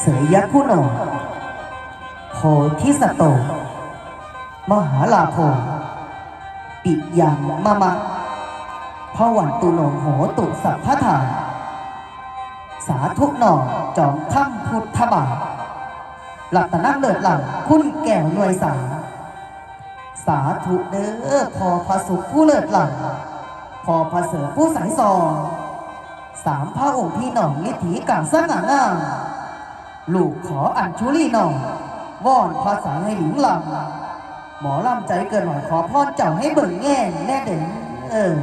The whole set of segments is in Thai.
เสยยักษ์ผู้หนอโพธิสตโต มหาลาโภปิยังมะมะพวันตุโนโหตุสัพพะทาสาธุหนอจอมถ้ำพุทธบาทหลักตนักเลิศหลังคุณแก้วหน่วยสาสาธุเด้อพอพระสุขผู้เลิศหลัง พอพระเสริผู้สายซองสามพระองค์พี่น้องลิถีกลางสง่างาม ลูกขออัญชุลีน้องวอนภาษาให้หลิงลำหมอลำใจเกินหน่อยขอพรเจ้าให้เบิ่งแง่แน่เด่นเออ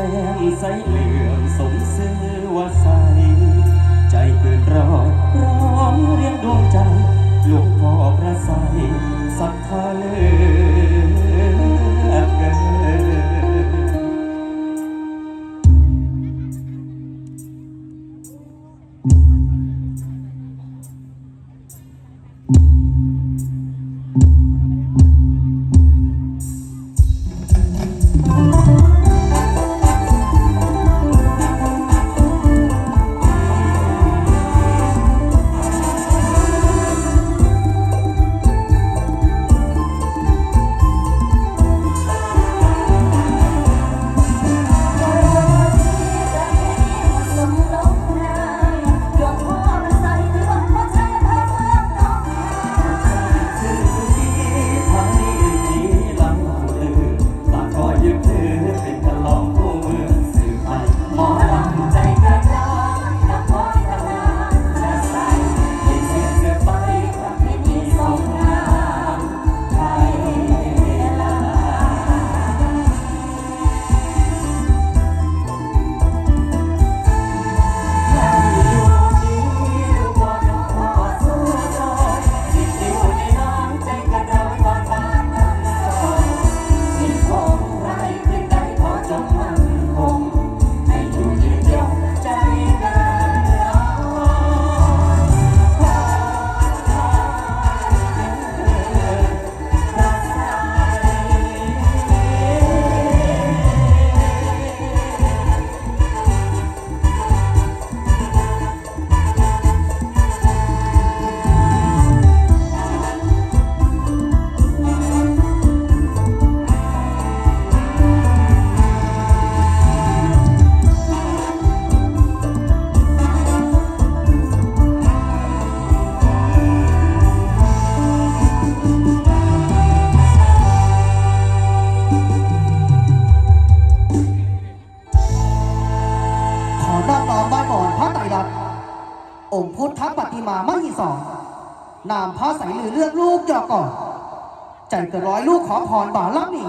แสงใสเหลืองสมซื่อว่าใส ใจเกินร้อย นามพระใสหรือเลือกลูกจอกก่อนจันเกิดร้อยลูกขอพรบ่อรับนี่